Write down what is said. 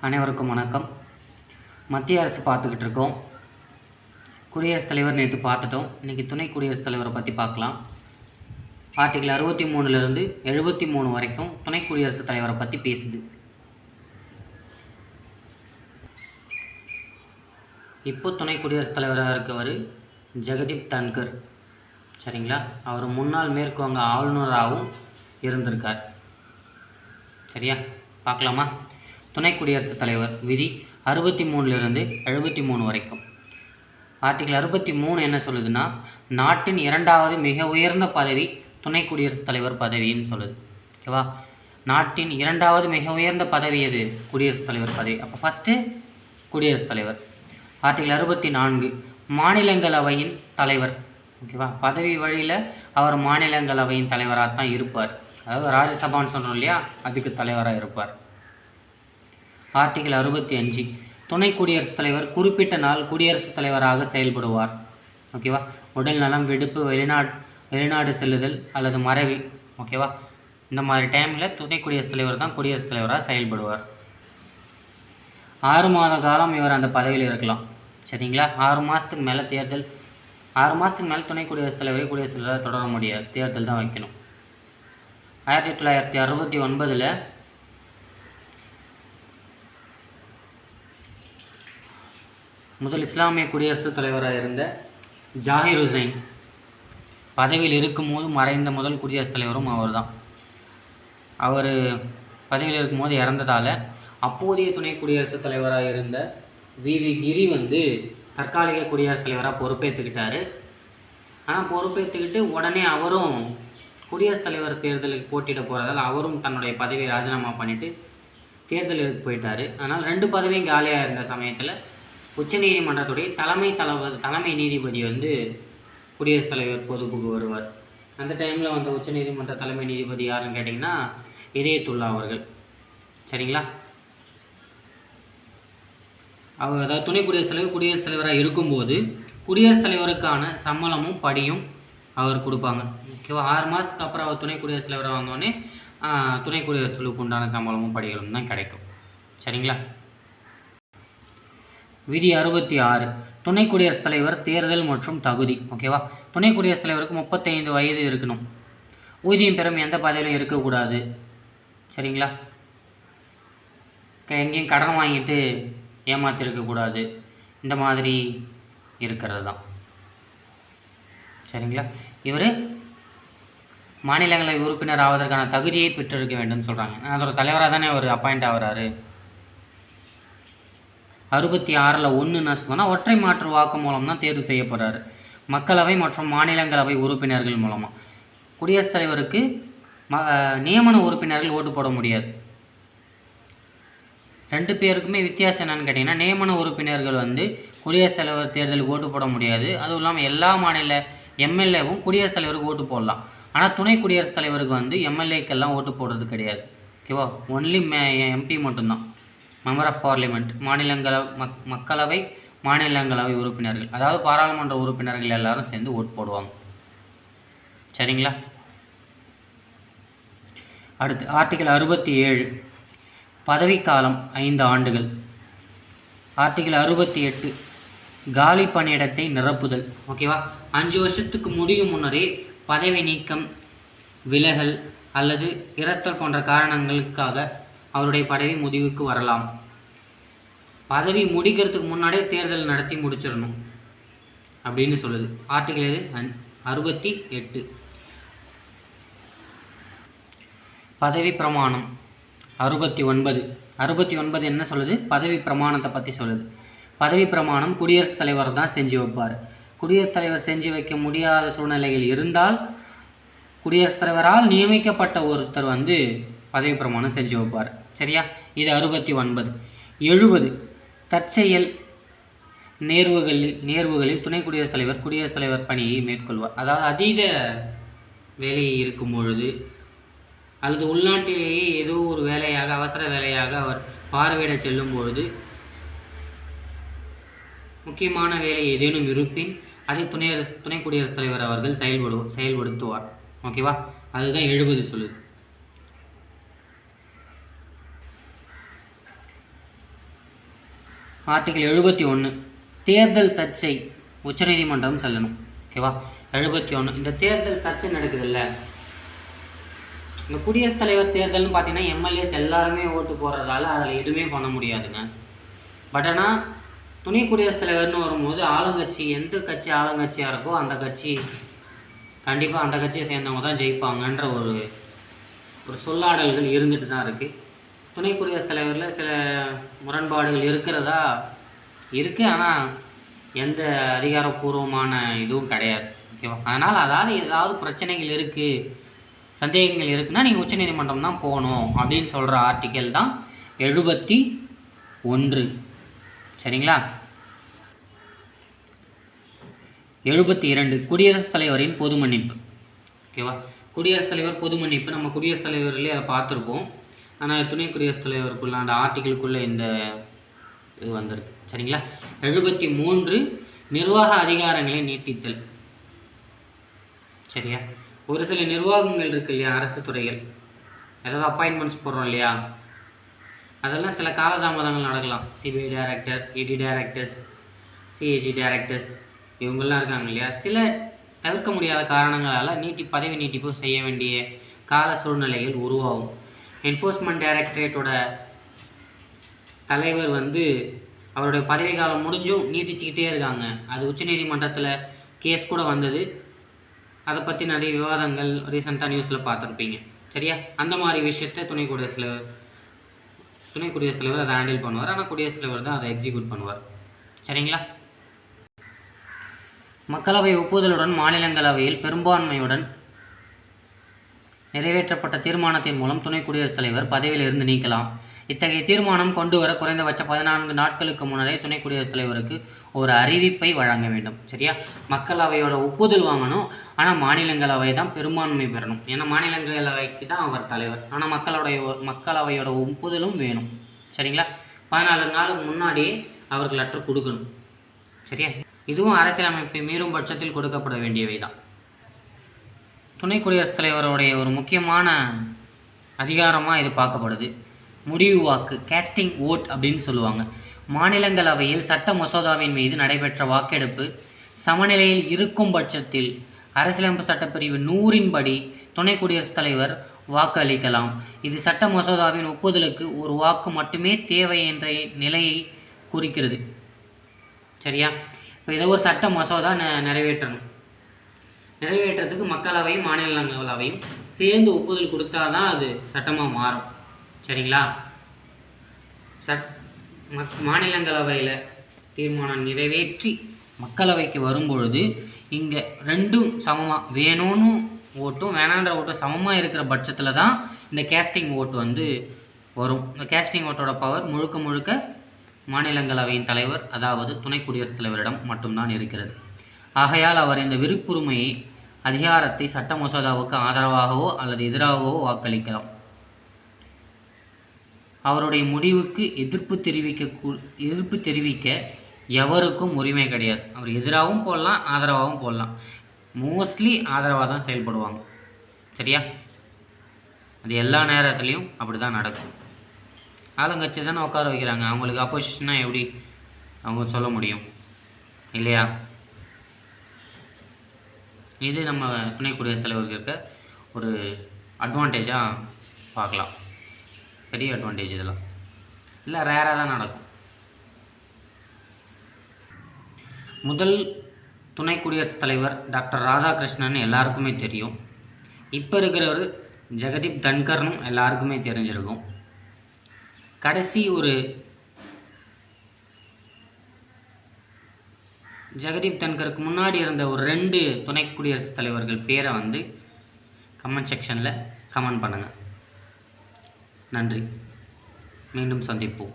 அனைவருக்கும் வணக்கம். மத்திய அரசு பார்த்துக்கிட்டு இருக்கோம். குடியரசுத் தலைவர் நேற்று பார்த்துட்டோம். இன்றைக்கி துணை குடியரசுத் தலைவரை பற்றி பார்க்கலாம். ஆர்டிகிள் அறுபத்தி மூணுலேருந்து எழுபத்தி மூணு வரைக்கும் துணை குடியரசுத் தலைவரை பற்றி பேசுது. இப்போ துணை குடியரசுத் தலைவராக இருக்கவர் ஜெகதீப் தன்கர். சரிங்களா? அவர் முன்னாள் மேற்கு வங்க ஆளுநராகவும் இருந்திருக்கார். சரியா? பார்க்கலாமா? துணை குடியரசுத் தலைவர் விதி அறுபத்தி மூணுலேருந்து எழுபத்தி மூணு வரைக்கும். ஆர்டிகல் அறுபத்தி மூணு என்ன சொல்லுதுன்னா நாட்டின் இரண்டாவது மிக உயர்ந்த பதவி துணை குடியரசுத் தலைவர் பதவின்னு சொல்லுது. ஓகேவா? நாட்டின் இரண்டாவது மிக உயர்ந்த பதவி எது? குடியரசுத் தலைவர் பதவி. அப்போ ஃபஸ்ட்டு குடியரசுத் தலைவர். ஆர்டிகல் அறுபத்தி நான்கு மாநிலங்களவையின் தலைவர். ஓகேவா? பதவி வழியில் அவர் மாநிலங்களவையின் தலைவராக தான் இருப்பார். அதாவது ராஜ்யசபான்னு சொல்கிறோம் இல்லையா? அதுக்கு தலைவராக இருப்பார். ஆர்டிகிள் அறுபத்தி அஞ்சு. துணை குடியரசுத் தலைவர் குறிப்பிட்ட நாள் குடியரசுத் தலைவராக செயல்படுவார். ஓகேவா உடல் நலம் விடுப்பு வெளிநாடு வெளிநாடு செல்லுதல் அல்லது மறைவு. ஓகேவா இந்த மாதிரி டைமில் துணை குடியரசுத் தலைவர் தான் குடியரசுத் தலைவராக செயல்படுவார். ஆறு மாத காலம் இவர் அந்த பதவியில் இருக்கலாம். சரிங்களா? ஆறு மாதத்துக்கு மேலே தேர்தல். ஆறு மாதத்துக்கு மேலே துணை குடியரசுத் தலைவரை குடியரசுத் தலைவராக தொடர முடியாது. தேர்தல் தான் வைக்கணும். ஆயிரத்தி தொள்ளாயிரத்தி அறுபத்தி ஒன்பதில் முதல் இஸ்லாமிய குடியரசுத் தலைவராக இருந்த ஜாகிர் ஹுசைன் பதவியில் இருக்கும்போது மறைந்த முதல் குடியரசுத் தலைவரும் அவர்தான். அவர் பதவியில் இருக்கும்போது இறந்ததால் அப்போதைய துணை குடியரசுத் தலைவராக இருந்த வி. வி. கிரி வந்து தற்காலிக குடியரசுத் தலைவராக பொறுப்பேற்றுக்கிட்டாரு ஆனால் பொறுப்பேற்றுக்கிட்டு உடனே அவரும் குடியரசுத் தலைவர் தேர்தலுக்கு போட்டியிட போகிறதால் அவரும் தன்னுடைய பதவியை ராஜினாமா பண்ணிவிட்டு தேர்தலுக்கு போயிட்டார். அதனால் ரெண்டு பதவியும் காலியாக இருந்த சமயத்தில் உச்சநீதிமன்றத்துடைய தலைமை தளப தலைமை நீதிபதி வந்து குடியரசுத் தலைவர் பொதுப்புக்கு வருவார். அந்த டைமில் வந்த உச்சநீதிமன்ற தலைமை நீதிபதி யாருன்னு கேட்டிங்கன்னா இதயத்துல்லா அவர்கள். சரிங்களா? அவர் அதாவது துணை குடியரசுத் தலைவர் குடியரசுத் தலைவராக இருக்கும்போது குடியரசுத் தலைவருக்கான சம்பளமும் படியும் அவர் கொடுப்பாங்க. ஓகேவா? ஆறு மாதத்துக்கு அப்புறம் அவர் துணை குடியரசுத் தலைவராக வந்தோடனே துணை குடியரசு தலைவருக்கு உண்டான சம்பளமும் படிகளும் தான் கிடைக்கும். சரிங்களா? விதி அறுபத்தி ஆறு. துணை குடியரசுத் தலைவர் தேர்தல் மற்றும் தகுதி ஓகேவா துணை குடியரசுத் தலைவருக்கு முப்பத்தைந்து வயது இருக்கணும். ஊதியம் பெறும் எந்த பதவியிலும் இருக்கக்கூடாது. சரிங்களா? க- எங்கேயும் கடன் வாங்கிட்டு ஏமாத்திருக்கக்கூடாது. இந்த மாதிரி இருக்கிறது தான் சரிங்களா? இவர் மாநிலங்களை உறுப்பினர் ஆவதற்கான தகுதியை பெற்றிருக்க வேண்டும் சொல்கிறாங்க அதோட தலைவராக தானே அவர் அப்பாயிண்ட் ஆகிறாரு. அறுபத்தி ஆறில் ஒன்று என்ன சொன்னால் ஒற்றை மாற்று வாக்கு மூலம் தான் தேர்வு செய்யப்படுறாரு. மக்களவை மற்றும் மாநிலங்களவை உறுப்பினர்கள் மூலமாக குடியரசுத் தலைவருக்கு ம நியமன உறுப்பினர்கள் ஓட்டு போட முடியாது. ரெண்டு பேருக்குமே வித்தியாசம் என்னன்னு கேட்டிங்கன்னா நியமன உறுப்பினர்கள் வந்து குடியரசுத் தலைவர் தேர்தலுக்கு ஓட்டு போட முடியாது. அதுவும் இல்லாமல் எல்லா மாநில எம்எல்ஏவும் குடியரசுத் தலைவருக்கு ஓட்டு போடலாம். ஆனால் துணை குடியரசுத் தலைவருக்கு வந்து எம்எல்ஏக்கெல்லாம் ஓட்டு போடுறது கிடையாது. ஓகேவா? ஒன்லி மே எம்பி மட்டும்தான். மெம்பர் ஆஃப் பார்லிமெண்ட் மாநிலங்கள மக் மக்களவை மாநிலங்களவை உறுப்பினர்கள். அதாவது பாராளுமன்ற உறுப்பினர்கள் எல்லாரும் சேர்ந்து ஓட் போடுவாங்க. சரிங்களா? அடுத்து ஆர்டிகல் அறுபத்தி ஏழு பதவிக்காலம் ஐந்து ஆண்டுகள். ஆர்டிகல் அறுபத்தி எட்டு காலி பணியிடத்தை நிரப்புதல். ஓகேவா அஞ்சு வருஷத்துக்கு முடியும் முன்னரே பதவி நீக்கம் விலகல் அல்லது இறத்தல் போன்ற காரணங்களுக்காக அவருடைய பதவி முடிவுக்கு வரலாம். பதவி முடிக்கிறதுக்கு முன்னாடியே தேர்தல் நடத்தி முடிச்சிடணும் அப்படின்னு சொல்லுது. ஆர்டிகல் எது? அன்- அறுபத்தி எட்டு. பதவி பிரமாணம் அறுபத்தி ஒன்பது. அறுபத்தி ஒன்பது என்ன சொல்லுது? பதவி பிரமாணத்தை பற்றி சொல்லுது. பதவி பிரமாணம் குடியரசுத் தலைவர் தான் செஞ்சு வைப்பார். குடியரசுத் தலைவர் செஞ்சு வைக்க முடியாத சூழ்நிலைகள் இருந்தால் குடியரசுத் தலைவரால் நியமிக்கப்பட்ட ஒருத்தர் வந்து பதவி பிரமாணம் செஞ்சு வைப்பார். சரியா? இது அறுபத்தி ஒன்பது. எழுபது. தற்செயல் நேர்வுகளில் நேர்வுகளில் துணை குடியரசுத் தலைவர் குடியரசுத் தலைவர் பணியை மேற்கொள்வார். அதாவது அதீத வேலை இருக்கும் பொழுது அல்லது உள்நாட்டிலேயே ஏதோ ஒரு வேலையாக அவசர வேலையாக அவர் பார்வையிட செல்லும் பொழுது முக்கியமான வேலை ஏதேனும் இருப்பின் அதை துணை துணை குடியரசுத் தலைவர் அவர்கள் செயல்படு செயல்படுத்துவார். ஓகேவா? அதுதான் எழுபது சொல்லுது. ஆர்டிகல் எழுபத்தி ஒன்று தேர்தல் சர்ச்சை உச்சநீதிமன்றம் செல்லணும். ஓகேவா எழுபத்தி ஒன்று இந்த தேர்தல் சர்ச்சை நடக்குதுல்ல. இந்த குடியரசுத் தலைவர் தேர்தல்னு பார்த்தீங்கன்னா எம்எல்ஏஸ் எல்லாருமே ஓட்டு போடுறதால அதில் எதுவுமே பண்ண முடியாதுங்க. பட் ஆனால் துணை குடியரசுத் தலைவர்னு வரும்போது ஆளுங்கட்சி எந்த கட்சி ஆளுங்கட்சியாக இருக்கோ அந்த கட்சி கண்டிப்பாக அந்த கட்சியை சேர்ந்தவங்க தான் ஜெயிப்பாங்கன்ற ஒரு ஒரு சொல்லாடல்கள் இருந்துட்டு தான் இருக்குது துணை குடியரசுத் தலைவரில் சில முரண்பாடுகள் இருக்கிறதா? இருக்குது ஆனால் எந்த அதிகாரப்பூர்வமான இதுவும் கிடையாது. ஓகேவா அதனால் அதாவது ஏதாவது பிரச்சனைகள் இருக்குது சந்தேகங்கள் இருக்குன்னா நீங்கள் உச்சநீதிமன்றம் தான் போகணும் அப்படின்னு சொல்கிற ஆர்டிக்கல் தான் எழுபத்தி ஒன்று. சரிங்களா? எழுபத்தி இரண்டு. குடியரசுத் தலைவரின் பொது மன்னிப்பு. ஓகேவா குடியரசுத் தலைவர் பொது மன்னிப்பு நம்ம குடியரசுத் தலைவர்லேயே அதை பார்த்துருப்போம். ஆனால் துணை குடியரசுத் தலைவருக்குள்ள அந்த ஆர்டிக்கிளுக்குள்ளே இந்த இது வந்திருக்கு. சரிங்களா? எழுபத்தி மூன்று நிர்வாக அதிகாரங்களை நீட்டித்தல். சரியா? ஒரு சில நிர்வாகங்கள் இருக்கு இல்லையா அரசு துறைகள் ஏதாவது அப்பாயின்மெண்ட்ஸ் போடுறோம் இல்லையா? அதெல்லாம் சில காலதாமதங்கள் நடக்கலாம். CBI director ED directors CAG directors இவங்கெல்லாம் இருக்காங்க இல்லையா? சில தவிர்க்க முடியாத காரணங்களால் நீட்டி பதவி நீட்டிப்பு செய்ய வேண்டிய கால சூழ்நிலைகள் உருவாகும். என்ஃபோர்ஸ்மெண்ட் டைரக்டரேட்டோட தலைவர் வந்து அவருடைய பதவி காலம் முடிஞ்சும் நீட்டிச்சுக்கிட்டே இருக்காங்க. அது உச்சநீதிமன்றத்தில் கேஸ் கூட வந்தது. அதை பற்றி நிறைய விவாதங்கள் ரீசெண்டாக நியூஸில் பார்த்துருப்பீங்க. சரியா? அந்த மாதிரி விஷயத்தை துணை குடியரசுத் தலைவர் துணை குடியரசுத் தலைவர் அதை ஹேண்டில் பண்ணுவார். ஆனால் குடியரசுத் தலைவர் தான் அதை எக்ஸிக்யூட் பண்ணுவார். சரிங்களா? மக்களவை ஒப்புதலுடன் மாநிலங்களவையில் பெரும்பான்மையுடன் நிறைவேற்றப்பட்ட தீர்மானத்தின் மூலம் துணை குடியரசுத் தலைவர் பதவியிலிருந்து நீக்கலாம். இத்தகைய தீர்மானம் கொண்டு வர குறைந்தபட்ச பதினான்கு நாட்களுக்கு முன்னரே துணை குடியரசுத் தலைவருக்கு ஒரு அறிவிப்பை வழங்க வேண்டும். சரியா? மக்களவையோட ஒப்புதல் வாங்கணும். ஆனால் மாநிலங்களவை தான் பெரும்பான்மை பெறணும். ஏன்னா மாநிலங்களவைக்கு தான் அவர் தலைவர். ஆனால் மக்களுடைய மக்களவையோட ஒப்புதலும் வேணும். சரிங்களா? பதினாலு நாளுக்கு முன்னாடியே அவருக்கு லெட்டர் கொடுக்கணும். சரியா? இதுவும் அரசியலமைப்பை மீறும் பட்சத்தில் கொடுக்கப்பட வேண்டியவை தான் துணை குடியரசுத் தலைவருடைய ஒரு முக்கியமான அதிகாரமாக இது பார்க்கப்படுது. முடிவு வாக்கு கேஸ்டிங் ஓட் அப்படின்னு சொல்லுவாங்க. மாநிலங்களவையில் சட்ட மசோதாவின் மீது நடைபெற்ற வாக்கெடுப்பு சமநிலையில் இருக்கும் பட்சத்தில் அரசியலமைப்பு சட்டப்பிரிவு நூறின்படி துணை குடியரசுத் தலைவர் வாக்கு அளிக்கலாம் இது சட்ட மசோதாவின் ஒப்புதலுக்கு ஒரு வாக்கு மட்டுமே தேவை என்ற நிலையை குறிக்கிறது. சரியா? இப்போ ஏதோ ஒரு சட்ட மசோதா நெ நிறைவேற்றணும். நிறைவேற்றத்துக்கு மக்களவையும் மாநிலங்களவையும் சேர்ந்து ஒப்புதல் கொடுத்தா தான் அது சட்டமாக மாறும். சரிங்களா? சட் மக் மாநிலங்களவையில் தீர்மானம் நிறைவேற்றி மக்களவைக்கு வரும்பொழுது இங்கே ரெண்டும் சமமாக வேணும்னு ஓட்டும் வேணான்ற ஓட்டும் சமமாக இருக்கிற பட்சத்தில் தான் இந்த கேஸ்டிங் ஓட்டு வந்து வரும். இந்த கேஸ்டிங் ஓட்டோட பவர் முழுக்க முழுக்க மாநிலங்களவையின் தலைவர் அதாவது துணை குடியரசுத் தலைவரிடம் மட்டும்தான் இருக்கிறது. ஆகையால் அவர் இந்த விருப்புரிமையை அதிகாரத்தை சட்ட மசோதாவுக்கு ஆதரவாகவோ அல்லது எதிராகவோ வாக்களிக்கலாம். அவருடைய முடிவுக்கு எதிர்ப்பு தெரிவிக்க கூ- எதிர்ப்பு தெரிவிக்க எவருக்கும் உரிமை கிடையாது. அவர் எதிராகவும் போடலாம் ஆதரவாகவும் போடலாம். மோஸ்ட்லி ஆதரவாக தான் செயல்படுவாங்க. சரியா? அது எல்லா நேரத்துலேயும் அப்படி தான் நடக்கும். ஆளுங்கட்சி தானே உட்கார வைக்கிறாங்க. அவங்களுக்கு அப்போசிஷனாக எப்படி? அவங்க சொல்ல முடியும். இல்லையா? இது நம்ம துணை செலவுக்கு இருக்க ஒரு அட்வான்டேஜாக பார்க்கலாம். பெரிய அட்வான்டேஜ் இதெல்லாம். இல்லை ரேராக தான் நடக்கும். முதல் துணை குடியரசுத் தலைவர் டாக்டர் ராதாகிருஷ்ணன் எல்லாருக்குமே தெரியும். இப்போ இருக்கிறவர் ஜெகதீப் தன்கர்னும் எல்லாருக்குமே தெரிஞ்சிருக்கும். கடைசி ஒரு ஜெகதீப் தன்கருக்கு முன்னாடி இருந்த ஒரு ரெண்டு துணை குடியரசுத் தலைவர்கள் பேரை வந்து கமெண்ட் செக்ஷனில் கமெண்ட் பண்ணுங்கள் நன்றி. மீண்டும் சந்திப்போம்.